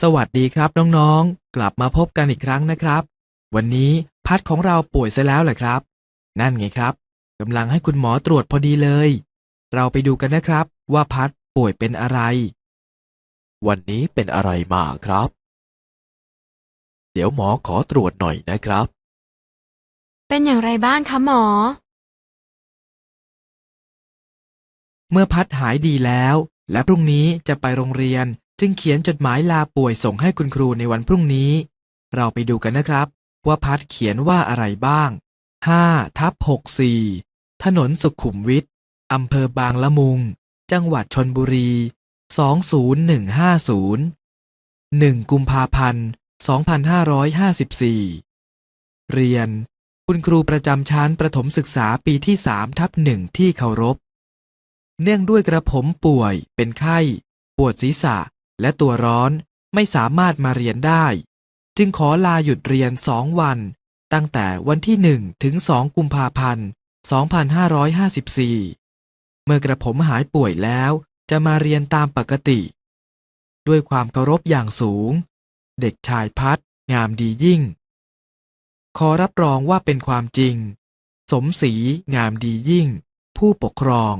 สวัสดีครับน้องๆ กลับมาพบกันอีกครั้งนะครับ วันนี้พัดของเราป่วยซะแล้วแหละครับ นั่นไงครับกำลังให้คุณหมอตรวจพอดีเลย เราไปดูกันนะครับ ว่าพัดป่วยเป็นอะไร วันนี้เป็นอะไรมาครับ เดี๋ยวหมอขอตรวจหน่อยนะครับ เป็นอย่างไรบ้างคะหมอ เมื่อพัดหายดีแล้ว และพรุ่งนี้จะไปโรงเรียน จึงเขียนจดหมายลาป่วยส่งให้คุณครูในวันพรุ่งนี้ เราไปดูกันนะครับ ว่าพัดเขียนว่าอะไรบ้าง 5ทับ64 ถนนสุขุมวิทอำเภอบางละมุง จังหวัดชนบุรี 20150 1 กุมภาพันธ์ 2554 เรียน คุณครูประจำชั้นประถมศึกษาปีที่3ทับหนึ่งที่เคารพ เนื่องด้วยกระผมป่วยเป็นไข้ ปวดศีรษะ และตัวร้อนไม่สามารถมาเรียนได้ จึงขอลาหยุดเรียนสองวัน ตั้งแต่วันที่หนึ่งถึงสองกุมภาพันธ์ 2554 เมื่อกระผมหายป่วยแล้วจะมาเรียนตามปกติ ด้วยความเคารพอย่างสูง เด็กชายพัดงามดียิ่ง ขอรับรองว่าเป็นความจริง สมศรีงามดียิ่ง ผู้ปกครอง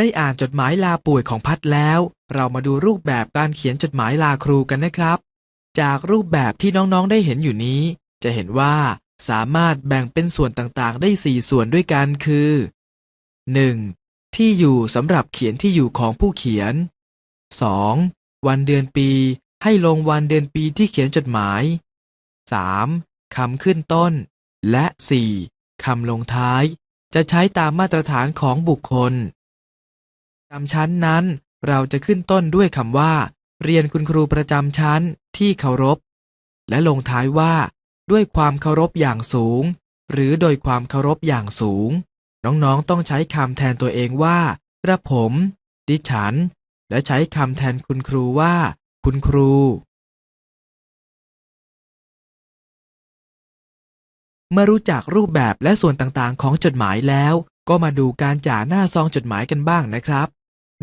ได้อ่านจดหมายลาป่วยของพัดแล้ว เรามาดูรูปแบบการเขียนจดหมายลาครูกันนะครับ จากรูปแบบที่น้องๆได้เห็นอยู่นี้ จะเห็นว่าสามารถแบ่งเป็นส่วนต่างๆ ได้ 4 ส่วนด้วยกันคือ 1. ที่อยู่สำหรับเขียนที่อยู่ของผู้เขียน 2. วันเดือนปี ให้ลงวันเดือนปีที่เขียนจดหมาย 3. คำขึ้นต้น และ 4. คำลงท้าย จะใช้ตามมาตรฐานของบุคคล จำชั้นนั้น เราจะขึ้นต้นด้วยคำว่า เรียนคุณครูประจำชั้นที่เคารพ และลงท้ายว่า ด้วยความเคารพอย่างสูง หรือโดยความเคารพอย่างสูง น้องๆต้องใช้คำแทนตัวเองว่ากระผม ดิฉัน และใช้คำแทนคุณครูว่า คุณครูเมื่อรู้จักรูปแบบและส่วนต่างๆ ของจดหมายแล้ว ก็มาดูการจ่าหน้าซองจดหมายกันบ้างนะครับ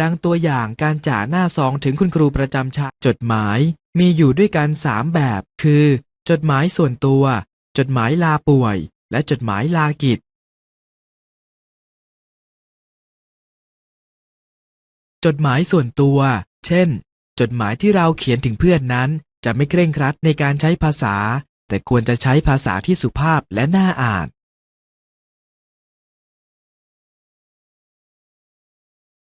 ดังตัวอย่างการจ่าหน้าซองถึงคุณครูประจำชั้นจดหมายมีอยู่ด้วยกันสามแบบ คือ จดหมายส่วนตัว จดหมายลาป่วย และจดหมายลากิจ จดหมายส่วนตัว เช่น จดหมายที่เราเขียนถึงเพื่อนนั้น จะไม่เคร่งครัดในการใช้ภาษา แต่ควรจะใช้ภาษาที่สุภาพและน่าอ่าน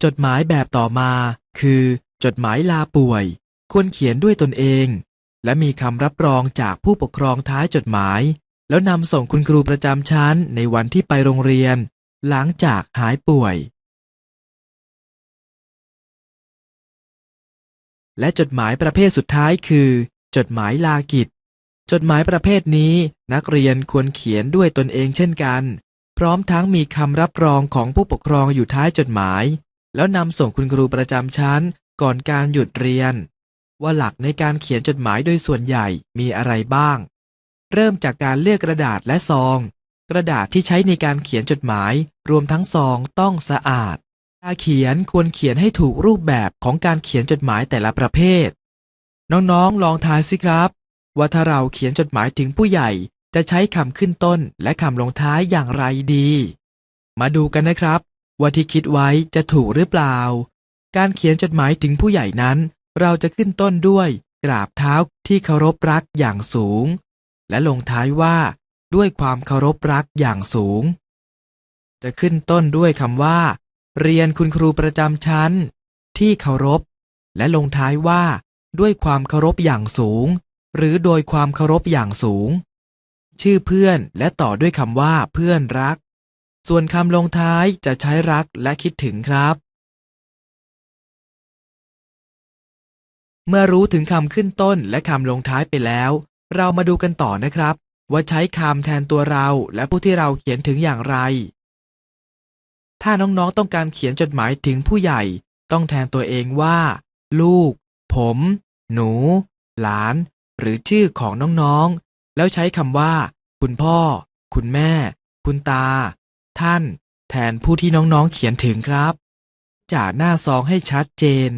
จดหมายแบบต่อมา คือ จดหมายลาป่วย ควรเขียนด้วยตนเอง และมีคำรับรองจากผู้ปกครองท้ายจดหมาย แล้วนำส่งคุณครูประจำชั้นในวันที่ไปโรงเรียน หลังจากหายป่วย และจดหมายประเภทสุดท้ายคือ จดหมายลากิจ จดหมายประเภทนี้นักเรียนควรเขียนด้วยตนเองเช่นกันพร้อมทั้งมีคำรับรองของผู้ปกครองอยู่ท้ายจดหมาย แล้วนำส่งคุณครูประจำชั้นก่อนการหยุดเรียน ว่าหลักในการเขียนจดหมายโดยส่วนใหญ่มีอะไรบ้าง เริ่มจากการเลือกกระดาษและซอง กระดาษที่ใช้ในการเขียนจดหมายรวมทั้งซองต้องสะอาดการเขียนควรเขียนให้ถูกรูปแบบของการเขียนจดหมายแต่ละประเภท น้องๆ ลองทายสิครับ ว่าถ้าเราเขียนจดหมายถึงผู้ใหญ่จะใช้คำขึ้นต้นและคำลงท้ายอย่างไรดี มาดูกันนะครับ ว่าที่คิดไว้จะถูกหรือเปล่า การเขียนจดหมายถึงผู้ใหญ่นั้น เราจะขึ้นต้นด้วยกราบเท้าที่เคารพรักอย่างสูง และลงท้ายว่า ด้วยความเคารพรักอย่างสูง จะขึ้นต้นด้วยคำว่า เรียนคุณครูประจำชั้น ที่เคารพ และลงท้ายว่า ด้วยความเคารพอย่างสูง หรือโดยความเคารพอย่างสูง ชื่อเพื่อนและต่อด้วยคำว่าเพื่อนรัก ส่วนคำลงท้ายจะใช้รักและคิดถึงครับ เมื่อรู้ถึงคำขึ้นต้นและคำลงท้ายไปแล้ว เรามาดูกันต่อนะครับ ว่าใช้คำแทนตัวเราและผู้ที่เราเขียนถึงอย่างไร ถ้าน้องๆต้องการเขียนจดหมายถึงผู้ใหญ่ ต้องแทนตัวเองว่า ลูก ผม หนู หลาน หรือชื่อของน้องๆ แล้วใช้คำว่า คุณพ่อ คุณแม่ คุณตา ท่าน แทนผู้ที่น้องๆเขียนถึงครับ จากหน้าซองให้ชัดเจน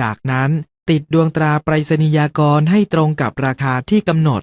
จากนั้นติดดวงตราไปรษณียากรให้ตรงกับราคาที่กำหนด